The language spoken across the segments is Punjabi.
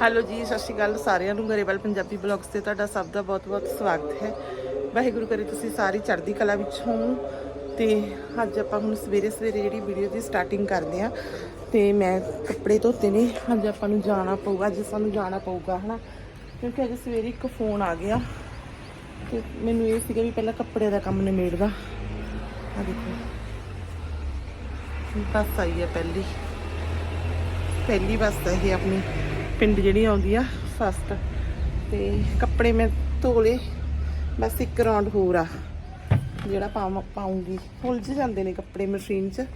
ਹੈਲੋ ਜੀ, ਸਤਿ ਸ਼੍ਰੀ ਅਕਾਲ ਸਾਰਿਆਂ ਨੂੰ, ਗਰੇਵਾਲ ਪੰਜਾਬੀ ਬਲੌਗਸ ਤੇ ਤੁਹਾਡਾ ਸਭ ਦਾ ਬਹੁਤ-ਬਹੁਤ ਸਵਾਗਤ ਹੈ। ਵਾਹਿਗੁਰੂ ਕਰੇ ਤੁਸੀਂ ਸਾਰੀ ਚੜ੍ਹਦੀ ਕਲਾ ਵਿੱਚ ਹੋਵੋ ਤੇ ਅੱਜ ਆਪਾਂ ਹੁਣ ਸਵੇਰੇ ਸਵੇਰੇ ਜਿਹੜੀ ਵੀਡੀਓ ਦੀ ਸਟਾਰਟਿੰਗ ਕਰਦੇ ਆ ਤੇ ਮੈਂ ਕੱਪੜੇ ਧੋਤੇ ਨੇ, ਅੱਜ ਆਪਾਂ ਨੂੰ ਜਾਣਾ ਪਊਗਾ, ਅੱਜ ਸਾਨੂੰ ਜਾਣਾ ਪਊਗਾ, ਹਨਾ? ਕਿਉਂਕਿ ਅੱਜ ਸਵੇਰੇ ਇੱਕ ਫੋਨ ਆ ਗਿਆ। ਤੇ ਮੈਨੂੰ ਇਹ ਸੀਗਾ ਵੀ ਪਹਿਲਾਂ ਕੱਪੜੇ ਦਾ ਕੰਮ ਨਿਬੇੜਦਾ। ਆ ਦੇਖੋ। ਬੱਸ ਆਈ ਹੈ ਪਹਿਲੀ। ਪਹਿਲੀ ਬੱਸ ਹੈ ਇਹ ਆਪਣੀ। ਪਿੰਡ ਜਿਹੜੀ ਆਉਂਦੀ ਆ ਫਸਟ ਤੇ ਕੱਪੜੇ ਮੈਂ ਧੋ ਲਏ ਬਸ ਇੱਕ ਰਾਉਂਡ ਹੋਰ ਆ, ਜਿਹੜਾ ਪਾਵਾਂ, ਪਾਉਂਗੀ। ਉਲਝ ਜਾਂਦੇ ਨੇ ਕੱਪੜੇ ਮਸ਼ੀਨ 'ਚ,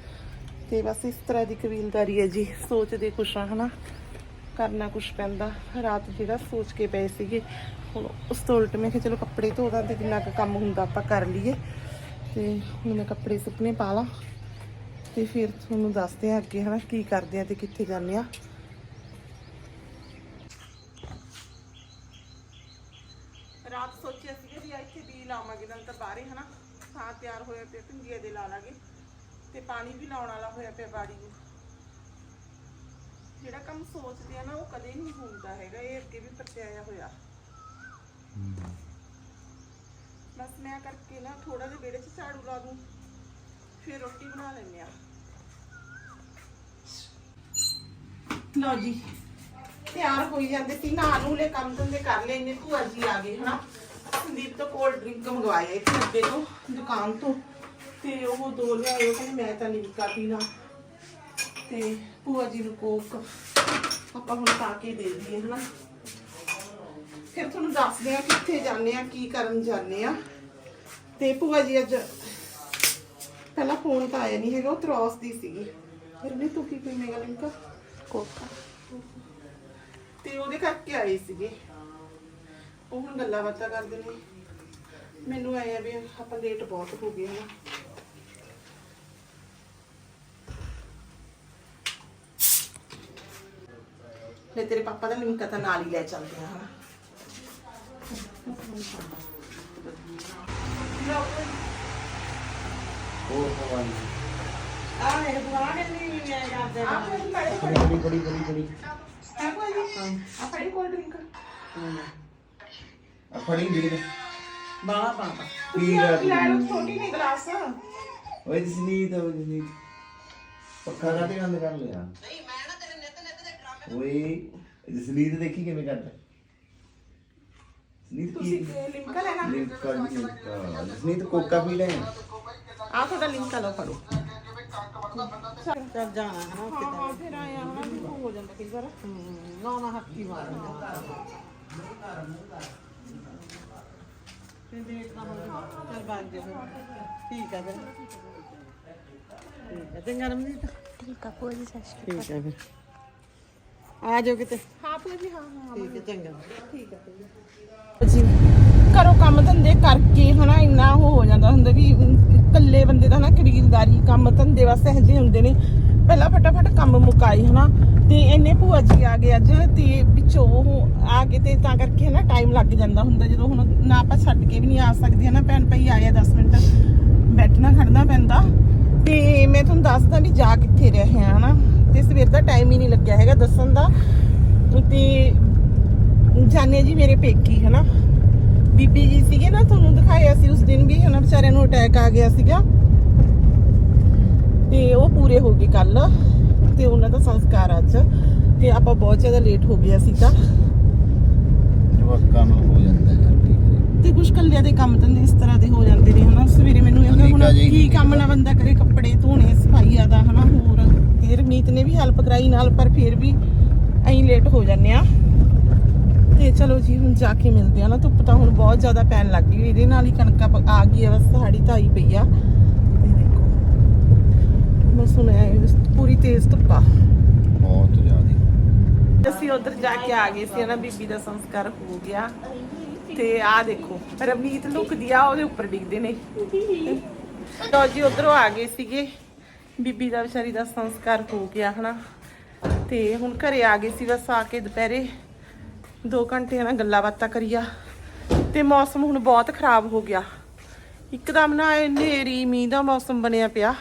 ਤੇ ਬਸ ਇਸ ਤਰ੍ਹਾਂ ਦੀ ਕਬੀਲਦਾਰੀ ਹੈ ਜੀ। ਸੋਚਦੇ ਕੁਛ ਆ, ਹਨਾ? ਕਰਨਾ ਕੁਛ ਪੈਂਦਾ। ਰਾਤ ਜਿਹੜਾ ਸੋਚ ਕੇ ਪਏ ਸੀਗੇ, ਹੁਣ ਉਸ ਤੋਂ ਉਲਟ ਮੈਂ ਕਿਹਾ, ਚਲੋ ਕੱਪੜੇ ਧੋ ਦਾਂ ਤੇ ਜਿੰਨਾ ਕੁ ਕੰਮ ਹੁੰਦਾ ਆਪਾਂ ਕਰ ਲਈਏ। ਤੇ ਹੁਣ ਮੈਂ ਕੱਪੜੇ ਸੁੱਕਣੇ ਪਾ ਲਾਂ, ਤੇ ਫਿਰ ਤੁਹਾਨੂੰ ਦੱਸਦੇ ਆ ਅੱਗੇ, ਹਨਾ, ਕੀ ਕਰਦੇ ਆ ਤੇ ਕਿੱਥੇ ਜਾਂਦੇ ਆ। ਰਾਤ ਸੋਚਿਆ ਸੀਗਾ ਵੀ ਆ ਇੱਥੇ ਬੀ ਲਾਵਾਂਗੇ ਨਾਲ ਤਾਂ ਬਾਹਰੇ ਹਨਾ ਥਾਂ ਤਿਆਰ ਹੋਇਆ ਪਿਆ ਭਿੰਡੀਆਂ ਦੇ ਲਾ ਲਾਂਗੇ ਤੇ ਪਾਣੀ ਵੀ ਲਾਉਣ ਵਾਲਾ ਹੋਇਆ ਪਿਆ ਬਾੜੀ ਨੂੰ ਜਿਹੜਾ ਕੰਮ ਸੋਚਦੇ ਆ ਨਾ ਉਹ ਕਦੇ ਨਹੀਂ ਹੁੰਦਾ ਹੈਗਾ ਇਹ ਅੱਗੇ ਵੀ ਪਰਚਾਇਆ ਹੋਇਆ ਬਸ ਮੈਂ ਕਰਕੇ ਨਾ ਥੋੜਾ ਜਿਹਾ ਵਿਹੜੇ 'ਚ ਝਾੜੂ ਲਾ ਦੂੰ ਫਿਰ ਰੋਟੀ ਬਣਾ ਲੈਂਦੇ ਆ ਲਓ ਜੀ ਤਿਆਰ ਹੋਈ ਜਾਂਦੇ ਸੀ, ਨਾ ਨੂੰ ਕੰਮ ਧੰਦੇ ਕਰ ਲਏ, ਇੰਨੇ ਭੂਆ ਜੀ ਆ ਗਏ, ਹਨਾ। ਸੰਦੀਪ ਤੋਂ ਕੋਲਡ ਡਰਿੰਕ ਮੰਗਵਾਇਆ ਇੱਥੇ ਅੱਗੇ ਤੋਂ, ਦੁਕਾਨ ਤੋਂ। ਤੇ ਉਹ ਦੋ ਲਿਆਏ, ਉਹ ਕਹਿੰਦੇ ਮੈਂ ਤਾਂ ਲਿਮਕਾ ਪੀਣਾ। ਤੇ ਭੂਆ ਜੀ ਨੂੰ ਕੋਕ ਆਪਾਂ ਹੁਣ ਪਾ ਕੇ ਦੇ ਦਈਏ, ਹਨਾ। ਫਿਰ ਤੁਹਾਨੂੰ ਦੱਸਦੇ ਆ ਕਿੱਥੇ ਜਾਂਦੇ ਆ ਕੀ ਕਰਨ ਜਾਂਦੇ ਆ ਤੇ ਭੂਆ ਜੀ ਅੱਜ ਪਹਿਲਾਂ ਫੋਨ ਤਾਂ ਆਇਆ ਨਹੀਂ ਹੈਗਾ, ਉਹ ਤਰੋਸ ਦੀ ਸੀਗੀ। ਫਿਰ ਵੀ ਤੂੰ ਕੀ ਪੀਵੇਂਗਾ, ਲਿਮਕਾ? ਕੋਕਾ। ਤੇ ਉਹਦੇ ਕਰਕੇ ਆਏ ਸੀਗੇ। ਉਹ ਹੁਣ ਗੱਲਾਂ ਬਾਤਾਂ ਕਰਦੇ ਨੇ। ਮੈਨੂੰ ਆਇਆ ਵੀ ਆਪਾਂ ਲੇਟ ਬਹੁਤ ਹੋ ਗਏ ਹਨਾ ਲੈ ਤੇਰੇ ਪਾਪਾ ਦਾ ਲਿਮਕਾ ਤਾਂ ਨਾਲ ਹੀ ਲੈ ਚੱਲਦੇ ਆ ਹਨਾ ਹੋਰ ਹਵਾਈ ਆ ਮੇਰੇ ਬੁਆ ਨੇ ਨਹੀਂ ਮੈਂ ਕਰਦੇ ਆ ਫਿਰ ਬੜੀ ਬੜੀ ਬੜੀ ਬੜੀ ਆ ਕੋਈ ਨਹੀਂ ਆ ਫੜੀ ਕੋਲਡ ਡਰਿੰਕ ਆ ਫੜੀ ਵੀਰ ਬਾਲਾ ਬਾਲਾ ਪੀ ਲੈ ਤੂੰ। ਲੈ ਲਓ ਛੋਟੀ ਨਹੀਂ ਗਲਾਸ ਓਏ ਜਸਨੀਤ ਓਏ ਜਸਨੀਤ ਪੱਖਾ ਕਾਤੇ ਬੰਦ ਕਰ ਲਿਆ ਨਹੀਂ ਮੈਂ ਨਾ ਤੇਰੇ ਨਿੱਤ ਨਿੱਤ ਦੇ ਡਰਾਮੇ ਓਏ ਜਸਨੀਤ ਦੇਖੀ ਕਿਵੇਂ ਕਰਦਾ ਜਸਨੀਤ ਤੁਸੀਂ ਕੀ ਲਿਮਕਾ ਲੈਣਾ ਲਿਮਕਾ ਲਿਮਕਾ ਜਸਨੀਤ ਕੋਕਾ ਪੀ ਲੈ ਆ ਤੁਹਾਡਾ ਲਿਮਕਾ ਲਓ ਫੜੋ ਚੱਲ ਜਾਣਾ ਹੈ ਨਾ ਹਾਂ ਹਾਂ ਫਿਰ ਆਇਆ ਹਨਾ ਵੀ ਹੋ ਜਾਂਦਾ ਕਈ ਵਾਰ। ਨਾ ਨਾ ਹੱਥੀ ਮਾਰਨਾ ਤੇ। ਦੇਖਦਾ ਹੁਣ ਚੱਲ ਬਾਗ ਦੇ ਫਿਰ। ਠੀਕ ਹੈ ਫਿਰ। ਠੀਕ ਹੈ ਚੰਗਾ ਰਮਨੀਤ। ਠੀਕ ਆ ਠੀਕ ਫਿਰ। ਆ ਜਾਓ ਕਿਤੇ। ਹਾਂ ਜੀ ਹਾਂ ਹਾਂ ਠੀਕ ਹੈ ਚੰਗਾ। ਠੀਕ ਹੈ ਜੀ। ਘਰੋਂ ਕੰਮ ਧੰਦੇ ਕਰਕੇ ਹਨਾ ਇੰਨਾ ਉਹ ਹੋ ਜਾਂਦਾ ਹੁੰਦਾ ਵੀ ਇਕੱਲੇ ਬੰਦੇ ਦਾ ਹਨਾ ਖਰੀਦਦਾਰੀ, ਕੰਮ ਧੰਦੇ ਵਾਸਤੇ ਇਹੋ ਜਿਹੇ ਹੁੰਦੇ ਨੇ। ਪਹਿਲਾਂ ਫਟਾਫਟ ਕੰਮ ਮੁਕਾਈ ਹਨਾ। ਤੇ ਇੰਨੇ ਭੂਆ ਜੀ ਆ ਗਏ ਅੱਜ ਤੇ ਵਿੱਚੋਂ ਉਹ ਆ ਗਏ ਤੇ ਤਾਂ ਕਰਕੇ ਹਨਾ ਟਾਈਮ ਲੱਗ ਜਾਂਦਾ ਹੁੰਦਾ ਜਦੋਂ ਹੁਣ ਨਾ ਆਪਾਂ ਛੱਡ ਕੇ ਵੀ ਨਹੀਂ ਆ ਸਕਦੇ ਹਨਾ। ਭੈਣ ਭਾਈ ਆਏ ਆ 10 ਮਿੰਟ, ਬੈਠਣਾ ਖੜਨਾ ਪੈਂਦਾ। ਤੇ ਮੈਂ ਤੁਹਾਨੂੰ ਦੱਸਦਾ ਵੀ ਜਾ ਕਿੱਥੇ ਰਹੇ ਆ ਹਨਾ। ਤੇ ਸਵੇਰ ਦਾ ਟਾਈਮ ਹੀ ਨਹੀਂ ਲੱਗਿਆ ਹੈਗਾ ਦੱਸਣ ਦਾ। ਤੇ ਜਾਨੇ ਜੀ ਮੇਰੇ ਪੇਕੀ ਹਨਾ। ਬੀਬੀ ਜੀ ਸੀਗੇ ਨਾ ਤੁਹਾਨੂੰ ਦਿਖਾਇਆ ਸੀ ਉਸ ਦਿਨ ਵੀ ਹਨਾ ਵਿਚਾਰਿਆਂ ਨੂੰ ਅਟੈਕ ਆ ਗਿਆ ਸੀਗਾ। ਤੇ ਉਹ ਪੂਰੇ ਹੋ ਗਏ ਕੱਲ ਤੇ ਉਹਨਾਂ ਦਾ ਸੰਸਕਾਰ ਅੱਜ ਤੇ ਆਪਾਂ ਬਹੁਤ ਜ਼ਿਆਦਾ ਲੇਟ ਹੋ ਗਿਆ ਸੀਗਾ। ਜਵਾਕਾਂ ਨੂੰ ਹੋ ਜਾਂਦਾ ਯਾਰ ਠੀਕ ਹੈ। ਤੇ ਕੁਝ ਕੱਲਿਆਂ ਦੇ ਕੰਮ ਧੰਦੇ ਇਸ ਤਰ੍ਹਾਂ ਦੇ ਹੋ ਜਾਂਦੇ ਨੇ ਹਨਾ। ਸਵੇਰੇ ਮੈਨੂੰ ਇਹ ਹੁਣ ਕੀ ਕੰਮ ਨਾ ਬੰਦਾ ਕਰੇ ਕੱਪੜੇ ਧੋਣੇ ਸਫਾਈਆ ਦਾ ਹਨਾ ਹੋਰ। ਤੇ ਰਮਨੀਤ ਨੇ ਵੀ ਹੈਲਪ ਕਰਾਈ ਨਾਲ ਪਰ ਫਿਰ ਵੀ ਐਂ ਲੇਟ ਹੋ ਜਾਂਦੇ ਆ ਤੇ ਚਲੋ ਜੀ ਹੁਣ ਜਾ ਕੇ ਮਿਲਦੇ ਆ ਨਾ ਧੁੱਪ ਤਾਂ ਹੁਣ ਬਹੁਤ ਜ਼ਿਆਦਾ ਪੈਣ ਲੱਗ ਗਈ। ਇਹਦੇ ਨਾਲ ਹੀ ਕਣਕਾਂ ਆ ਗਈ ਆ ਬਸ ਸਾੜੀ ਧਾਈ ਪਈ ਆ। ਤੇ ਦੇਖੋ ਐਂ ਬਸ ਪੂਰੀ ਤੇਜ਼ ਧੁੱਪਾ ਬਹੁਤ ਜ਼ਿਆਦਾ। ਅਸੀਂ ਉਧਰ ਜਾ ਕੇ ਆ ਗਏ ਸੀ ਨਾ ਬੀਬੀ ਦਾ ਸੰਸਕਾਰ ਹੋ ਗਿਆ। ਤੇ ਆ ਦੇਖੋ ਰਵਨੀਤ ਲੁਕਦੀ ਆ ਉਹਦੇ ਉੱਪਰ ਡਿੱਗਦੇ ਨੇ। ਲੋ ਜੀ ਉਧਰੋਂ ਆ ਗਏ ਸੀਗੇ। ਬੀਬੀ ਦਾ ਵਿਚਾਰੀ ਦਾ ਸੰਸਕਾਰ ਹੋ ਗਿਆ ਹਨਾ। ਤੇ ਹੁਣ ਘਰੇ ਆ ਗਏ ਸੀ ਬਸ ਆ ਕੇ ਦੁਪਹਿਰੇ। 2 ਘੰਟੇ ਹਨਾ ਗੱਲਾਂ ਬਾਤਾਂ ਕਰੀਆ ਤੇ ਮੌਸਮ ਹੁਣ ਬਹੁਤ ਖਰਾਬ ਹੋ ਗਿਆ। ਇੱਕਦਮ ਨਾ ਹਨੇਰੀ ਮੀਂਹ ਦਾ ਮੌਸਮ ਬਣਿਆ ਪਿਆ।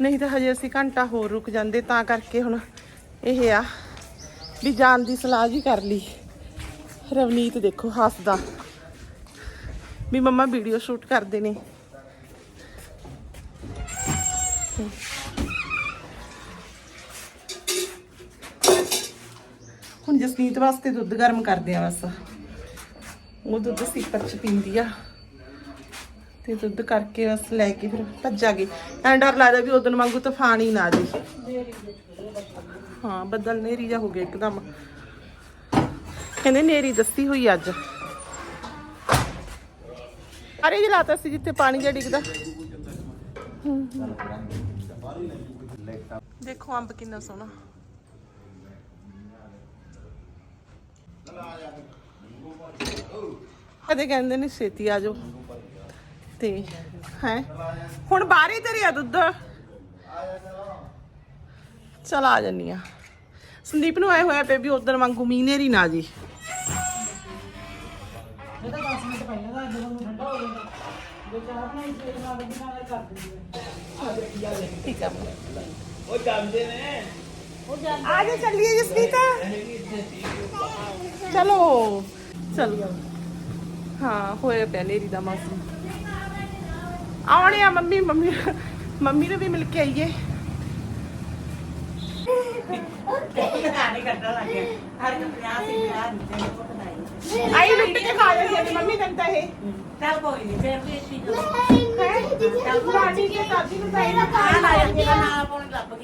ਨਹੀਂ ਤਾਂ ਹਜੇ ਅਸੀਂ ਘੰਟਾ ਹੋਰ ਰੁਕ ਜਾਂਦੇ, ਤਾਂ ਕਰਕੇ ਹੁਣ ਇਹ ਆ ਵੀ ਜਾਣ ਦੀ ਸਲਾਹ ਜੀ ਕਰ ਲਈ। ਰਵਨੀਤ ਦੇਖੋ ਹੱਸਦਾ ਵੀ ਮੰਮਾ ਵੀਡੀਓ ਸ਼ੂਟ ਕਰਦੇ ਨੇ। ਹੁਣ ਜਸਨੀਤ ਵਾਸਤੇ ਦੁੱਧ ਗਰਮ ਕਰਦੇ ਆ ਬਸ। ਉਹ ਦੁੱਧ ਸੀਪਰ ਚ ਪੀਂਦੀ ਆ। ਤੇ ਦੁੱਧ ਕਰਕੇ ਬਸ ਲੈ ਕੇ ਫਿਰ ਭੱਜਾਂਗੇ। ਐਂ ਡਰ ਲੱਗਦਾ ਵੀ ਉਦੋਂ ਵਾਂਗੂ ਤੂਫਾਨ ਹੀ ਨਾ ਆ ਜੇ। ਹਾਂ, ਬੱਦਲ ਨੇਰੀ ਜਾ ਹੋ ਗਿਆ ਇੱਕਦਮ। ਕਹਿੰਦੇ ਨੇਰੀ ਦੱਸੀ ਹੋਈ ਅੱਜ। ਅਰੇ ਜੀ ਲਾਤਾ ਸੀ ਜਿੱਥੇ ਪਾਣੀ ਜਿਹਾ ਡਿੱਗਦਾ। ਦੇਖੋ ਅੰਬ ਕਿੰਨਾ ਸੋਹਣਾ। ਕਦੇ ਕਹਿੰਦੇ ਨੇ ਛੇਤੀ ਆ ਜਾਓ। ਤੇ ਹੈ। ਹੁਣ ਬਾਹਰ ਹੀ ਧਰਿਆ ਦੁੱਧ? ਚਲ ਆ ਜੰਨੀ ਆ। ਸੰਦੀਪ ਨੂੰ ਆਏ ਹੋਇਆ ਪੇ ਵੀ ਉਧਰ ਵਾਂਗੂ ਮੀਨੇਰੀ ਨਾ ਜੀ। ਇਹ ਤਾਂ 10 ਮਿੰਟ ਪਹਿਲਾਂ ਦਾ ਜਦੋਂ ਨੂੰ ਠੰਡਾ ਹੋ ਜਾਂਦਾ। ਜੇ ਚਾਹ ਬਣਾਈ ਫੇਰ ਨਾਲ ਦੀ ਨਾਲ ਕਰ ਦਿੰਦੀ ਹੈ ਠੀਕ ਆ ਉਹ ਜਾਂਦੇ ਨੇ। ਆ ਜਾ ਚੱਲੀਏ ਜਸਮੀਤ ਚਲੋ ਚਲੋ ਹਾਂ ਹੋਇਆ ਪਿਆ ਨੇਰੀ ਦਾ ਮੌਸਮ ਆਉਣੇ ਆ ਮੰਮੀ ਮੰਮੀ ਮੰਮੀ ਨੂੰ ਵੀ ਮਿਲ ਕੇ ਆਈਏ ਨਹੀਂ ਕੱਢਣ ਲੱਗ ਗਿਆ ਹਰ ਇੱਕ 50 ਸੀ 50 ਦਿੱਤੇ ਨੇ ਪੁੱਤ ਨਹੀਂ ਆਈ ਲੁੱਟ ਕੇ ਖਾ ਜਾਂਦੀ ਹੈ ਮੰਮੀ ਤੈਨੂੰ ਤਾਂ ਇਹ ਚੱਲ ਕੋਈ ਨਹੀਂ ਫੇਰ ਵੀ ਅਸੀਂ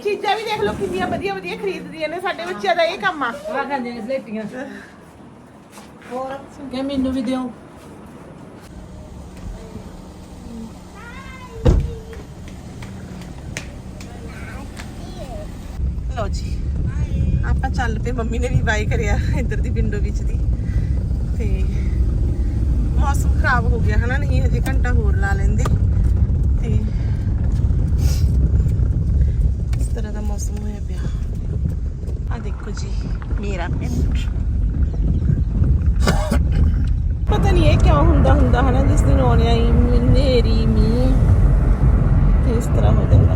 ਚੀਜ਼ਾਂ ਵੀ ਦੇਖ ਲਓ ਕਿੰਨੀਆਂ ਵਧੀਆ ਵਧੀਆ ਖਰੀਦਦੀਆਂ ਨੇ ਸਾਡੇ ਬੱਚਿਆਂ ਦਾ ਇਹ ਕੰਮ ਆ। ਆ ਖਾਂਦੇ ਨੇ ਸਲੇਟੀਆਂ। ਹੋਰ ਕਿ ਮੈਨੂੰ ਵੀ ਦਿਓ। ਲਓ ਜੀ ਆਪਾਂ ਚੱਲ ਪਏ ਮੰਮੀ ਨੇ ਵੀ ਬਾਈ ਕਰਿਆ ਇੱਧਰ ਦੀ ਵਿੰਡੋ ਵਿੱਚ ਦੀ। ਤੇ ਮੌਸਮ ਖਰਾਬ ਹੋ ਗਿਆ ਹਨਾ? ਨਹੀਂ ਹਜੇ ਘੰਟਾ ਹੋਰ ਲਾ ਲੈਂਦੇ। ਤੇ ਇਸ ਤਰ੍ਹਾਂ ਦਾ ਮੌਸਮ ਹੋਇਆ ਪਿਆ। ਆ ਦੇਖੋ ਜੀ, ਮੇਰਾ ਪਿੰਡ। ਪਤਾ ਨਹੀਂ ਇਹ ਕਿਉਂ ਹੁੰਦਾ ਹੁੰਦਾ ਹਨਾ, ਜਿਸ ਦਿਨ ਆਉਣਿਆ ਹੀ ਹਨੇਰੀ, ਮੀਂਹ, ਤੇ ਇਸ ਤਰ੍ਹਾਂ ਹੋ ਜਾਂਦਾ।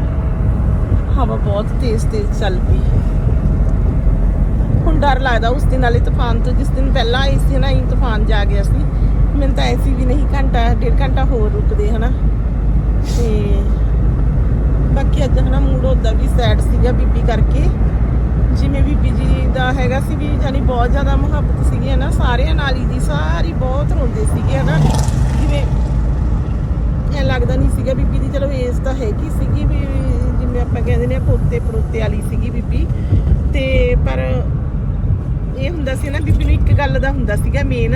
ਹਵਾ ਬਹੁਤ ਤੇਜ਼ ਤੇਜ਼ ਚੱਲ ਪਈ। ਹੁਣ ਡਰ ਲੱਗਦਾ ਉਸ ਦਿਨ ਵਾਲੇ ਤੂਫਾਨ ਤੋਂ, ਜਿਸ ਦਿਨ ਪਹਿਲਾਂ ਆਈ ਸੀ ਨਾ ਇਹ ਤੂਫਾਨ ਜਾ ਗਿਆ ਸੀ। ਮੈਨੂੰ ਤਾਂ ਐਸੀ ਵੀ ਨਹੀਂ, ਘੰਟਾ, ਡੇਢ ਘੰਟਾ ਹੋਰ ਰੁਕਦੇ ਹਨਾ। ਤੇ ਬਾਕੀ ਅੱਜ ਹਨਾ ਮੂਡ ਉਹਦਾ ਵੀ ਸੈਡ ਸੀਗਾ ਬੀਬੀ ਕਰਕੇ। ਜਿਵੇਂ ਬੀਬੀ ਜੀ ਦਾ ਹੈਗਾ ਸੀ ਵੀ ਜਾਨੀ ਬਹੁਤ ਜ਼ਿਆਦਾ ਮੁਹੱਬਤ ਸੀਗੀ ਹਨਾ, ਸਾਰਿਆਂ ਨਾਲ ਹੀ ਦੀ, ਸਾਰੀ ਬਹੁਤ ਰੋਂਦੇ ਸੀਗੇ ਹਨਾ। ਜਿਵੇਂ ਐ ਲੱਗਦਾ ਨਹੀਂ ਸੀਗਾ ਬੀਬੀ ਦੀ, ਚਲੋ ਏਜ ਤਾਂ ਹੈਗੀ ਸੀਗੀ ਵੀ ਜਿਵੇਂ ਆਪਾਂ ਕਹਿੰਦੇ ਨੇ ਪੋਤੇ ਪੜੋਤੇ ਵਾਲੀ ਸੀਗੀ ਬੀਬੀ। ਤੇ ਪਰ ਇਹ ਹੁੰਦਾ ਸੀ ਨਾ ਬੀਬੀ ਨੂੰ ਇੱਕ ਗੱਲ ਦਾ ਹੁੰਦਾ ਸੀਗਾ ਮੇਨ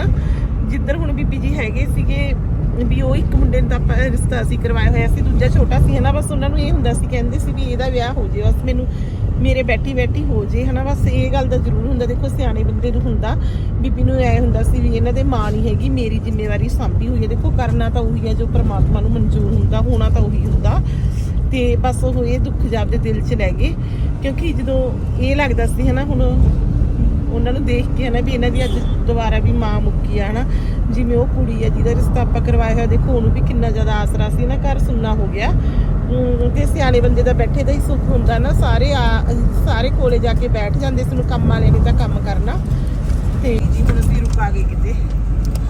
ਜਿੱਧਰ ਹੁਣ ਬੀਬੀ ਜੀ ਹੈਗੇ ਸੀਗੇ ਵੀ ਉਹ ਇੱਕ ਮੁੰਡੇ ਨੂੰ ਤਾਂ ਆਪਾਂ ਰਿਸ਼ਤਾ ਸੀ ਕਰਵਾਇਆ ਹੋਇਆ ਸੀ, ਦੂਜਾ ਛੋਟਾ ਸੀ, ਹਨਾ, ਬਸ ਉਹਨਾਂ ਨੂੰ ਇਹ ਹੁੰਦਾ ਸੀ, ਕਹਿੰਦੇ ਸੀ ਵੀ ਇਹਦਾ ਵਿਆਹ ਹੋ ਜੇ, ਬਸ ਮੈਨੂੰ ਮੇਰੇ ਬੈਠੀ ਬੈਠੀ ਹੋ ਜੇ, ਹਨਾ, ਬਸ ਇਹ ਗੱਲ ਦਾ ਜ਼ਰੂਰ ਹੁੰਦਾ, ਦੇਖੋ ਸਿਆਣੇ ਬੰਦੇ ਨੂੰ ਹੁੰਦਾ, ਬੀਬੀ ਨੂੰ ਐ ਹੁੰਦਾ ਸੀ ਵੀ ਇਹਨਾਂ ਦੇ ਮਾਂ ਨਹੀਂ ਹੈਗੀ, ਮੇਰੀ ਜ਼ਿੰਮੇਵਾਰੀ ਸਾਂਭੀ ਹੋਈ ਹੈ, ਦੇਖੋ ਕਰਨਾ ਤਾਂ ਉਹੀ ਹੈ ਜੋ ਪ੍ਰਮਾਤਮਾ ਨੂੰ ਮਨਜ਼ੂਰ ਹੁੰਦਾ, ਹੋਣਾ ਤਾਂ ਉਹੀ ਹੁੰਦਾ, ਤੇ ਬਸ ਉਹ ਇਹ ਦੁੱਖ ਜਾਪਦੇ ਦਿਲ 'ਚ ਲੈ ਗਏ, ਕਿਉਂਕਿ ਜਦੋਂ ਇਹ ਲੱਗਦਾ ਸੀ, ਹਨਾ, ਹੁਣ ਉਹਨਾਂ ਨੂੰ ਦੇਖ ਕੇ ਹਨਾ ਵੀ ਇਹਨਾਂ ਦੀ ਅੱਜ ਦੁਬਾਰਾ ਵੀ ਮਾਂ ਮੁੱਕੀ ਆ ਹਨਾ। ਜਿਵੇਂ ਉਹ ਕੁੜੀ ਆ ਜਿਹਦਾ ਰਿਸ਼ਤਾ ਆਪਾਂ ਕਰਵਾਇਆ ਹੋਇਆ, ਦੇਖੋ ਉਹਨੂੰ ਵੀ ਕਿੰਨਾ ਜ਼ਿਆਦਾ ਆਸਰਾ ਸੀ, ਨਾ ਘਰ ਸੁੰਨਾ ਹੋ ਗਿਆ। ਤੇ ਸਿਆਣੇ ਬੰਦੇ ਦਾ ਬੈਠੇ ਦਾ ਹੀ ਸੁੱਖ ਹੁੰਦਾ ਨਾ, ਸਾਰੇ ਸਾਰੇ ਕੋਲੇ ਜਾ ਕੇ ਬੈਠ ਜਾਂਦੇ ਸੀ ਨੂੰ ਕੰਮ ਵਾਲੇ ਨੇ ਤਾਂ ਕੰਮ ਕਰਨਾ। ਤੇ ਜੀ ਹੁਣ ਅਸੀਂ ਰੁਕਾ ਗਏ ਕਿਤੇ।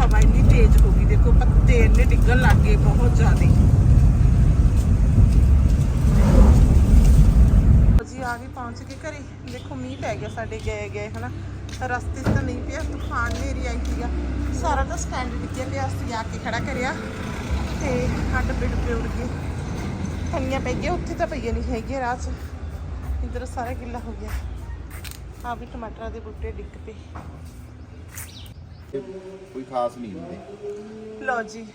ਹਵਾ ਇੰਨੀ ਤੇਜ਼ ਹੋ ਗਈ, ਦੇਖੋ ਪੱਤੇ ਇੰਨੇ ਡਿੱਗਣ ਲੱਗ ਗਏ ਬਹੁਤ ਜ਼ਿਆਦਾ। ਜੀ, ਆ ਗਏ ਪਹੁੰਚ ਕੇ ਘਰੇ। ਦੇਖੋ ਮੀਂਹ ਪੈ ਗਿਆ ਸਾਡੇ ਗਏ ਗਏ ਹਨਾ। ਰਸਤੇ 'ਚ ਤਾਂ ਨਹੀਂ ਪਿਆ ਤੂਫਾਨ ਨੇਰੀ ਆਈ ਸੀਗਾ ਸਾਰਾ ਤਾਂ ਸਟੈਂਡ ਡਿੱਗਿਆ ਪਿਆ ਅਸੀਂ ਆ ਕੇ ਖੜਾ ਕਰਿਆ ਤੇ ਆ ਡੱਬੇ ਡੁੱਬੇ ਉੜ ਗਏ। ਥੰਨੀਆਂ ਪੈ ਗਈਆਂ ਉੱਥੇ ਤਾਂ ਪਈਆਂ ਨਹੀਂ ਹੈਗੀਆਂ ਰਾਹ 'ਚ ਇੱਧਰ ਸਾਰਾ ਗਿੱਲਾ ਹੋ ਗਿਆ। ਆ ਵੀ ਟਮਾਟਰਾਂ ਦੇ ਬੂਟੇ ਡਿੱਗ ਪਏ। ਕੋਈ ਖਾਸ ਨਹੀਂ ਹੁੰਦੇ। ਲਓ ਜੀ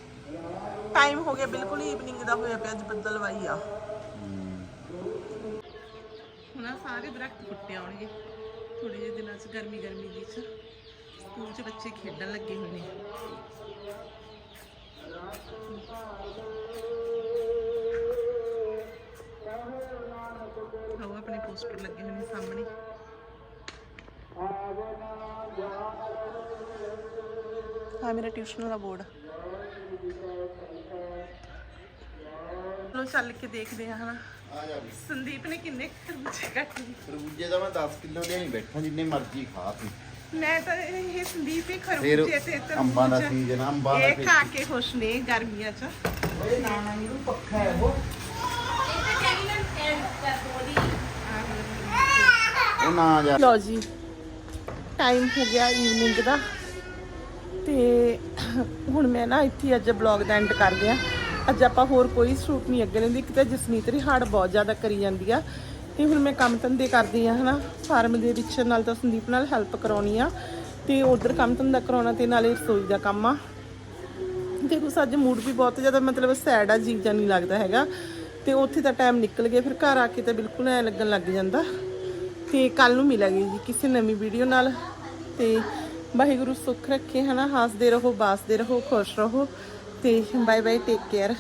ਟਾਈਮ ਹੋ ਗਿਆ ਬਿਲਕੁਲ ਈਵਨਿੰਗ ਦਾ ਹੋਇਆ ਪਿਆ ਅੱਜ ਬੱਦਲਵਾਈ ਆ। ਹੁਣ ਸਾਰੇ ਦਰਖਤ ਫੁੱਟੇ ਆਉਣਗੇ। ਥੋੜੇ ਜਿਹੇ ਦਿਨਾਂ 'ਚ ਗਰਮੀ ਗਰਮੀ ਦੀ 'ਚ ਸਕੂਲ 'ਚ ਬੱਚੇ ਖੇਡਣ ਲੱਗੇ ਹੋਏ ਨੇ ਆਓ ਆਪਣੇ ਪੋਸਟਰ ਲੱਗੇ ਹੋਏ ਨੇ ਸਾਹਮਣੇ। ਹਾਂ ਮੇਰਾ ਟਿਊਸ਼ਨ ਵਾਲਾ ਬੋਰਡ। ਚਲੋ ਚੱਲ ਕੇ ਦੇਖਦੇ ਆ ਹਨਾ। ਆ ਜਾ ਸੰਦੀਪ ਨੇ ਕਿੰਨੇ ਖਰਬੂਜੇ ਕੱਟ। ਲਏ ਖਰਬੂਜੇ ਦਾ ਮੈਂ 10 ਕਿਲੋ ਲਿਆਈ ਬੈਠਾ ਜਿੰਨੇ ਮਰਜ਼ੀ ਖਾ ਤੂੰ। ਮੈਂ ਤਾਂ ਇਹ ਸੰਦੀਪ ਹੀ ਖਰਬੂਜੇ ਤੇ ਤਰਬੂਜ ਅੰਬਾਂ ਦਾ ਸੀਜ਼ਨ ਅੰਬਾਂ ਦਾ ਇਹ ਖਾ ਕੇ? ਖੁਸ਼ ਨੇ ਗਰਮੀਆਂ 'ਚ। ਓਏ ਨਾ ਨਾ ਇਹਨੂੰ ਪੱਖਾ ਹੈ ਉਹ। ਉਹ ਨਾ ਜਾ। ਲਓ ਜੀ ਟਾਈਮ ਹੋ ਗਿਆ ਈਵਨਿੰਗ ਦਾ। ਤੇ ਹੁਣ ਮੈਂ ਨਾ ਇੱਥੇ ਅੱਜ ਬਲੌਗ ਦਾ ਐਂਡ ਕਰਦੇ ਆ ਅੱਜ ਆਪਾਂ ਹੋਰ ਕੋਈ ਸ਼ੂਟ ਨਹੀਂ ਅੱਗੇ ਲੈਂਦੀ, ਇੱਕ ਤਾਂ ਜਸਮੀਤ ਰਿਹਾੜ ਬਹੁਤ ਜ਼ਿਆਦਾ ਕਰੀ ਜਾਂਦੀ ਆ। ਤੇ ਹੁਣ ਮੈਂ ਕੰਮ ਧੰਦੇ ਕਰਦੀ ਆ, ਹਨਾ? ਫਾਰਮ ਦੇ ਵਿੱਚ ਨਾਲ ਤਾਂ ਸੰਦੀਪ ਨਾਲ ਹੈਲਪ ਕਰਾਉਣੀ ਆ। ਤੇ ਉਧਰ ਕੰਮ ਧੰਦਾ ਕਰਾਉਣਾ ਤੇ ਨਾਲੇ ਰਸੋਈ ਦਾ ਕੰਮ ਆ। ਤੇ ਕੁਛ ਅੱਜ ਮੂਡ ਵੀ ਬਹੁਤ ਜ਼ਿਆਦਾ, ਮਤਲਬ ਸੈਡ ਆ ਜੀਵ ਜਾਂ ਨਹੀਂ ਲੱਗਦਾ ਹੈਗਾ। ਤੇ ਉੱਥੇ ਤਾਂ ਟਾਈਮ ਨਿਕਲ ਗਿਆ, ਫਿਰ ਘਰ ਆ ਕੇ ਤਾਂ ਬਿਲਕੁਲ ਐ ਲੱਗਣ ਲੱਗ ਜਾਂਦਾ। ਤੇ ਕੱਲ ਨੂੰ ਮਿਲਾਂਗੇ ਜੀ ਕਿਸੇ ਨਵੀਂ ਵੀਡੀਓ ਨਾਲ। ਤੇ ਵਾਹਿਗੁਰੂ ਸੁੱਖ ਰੱਖੇ, ਹਨਾ? ਹੱਸਦੇ ਰਹੋ, ਬਾਸਦੇ ਰਹੋ, ਖੁਸ਼ ਰਹੋ। ਤੇ ਬਾਏ ਬਾਏ ਟੇਕ ਕੇਅਰ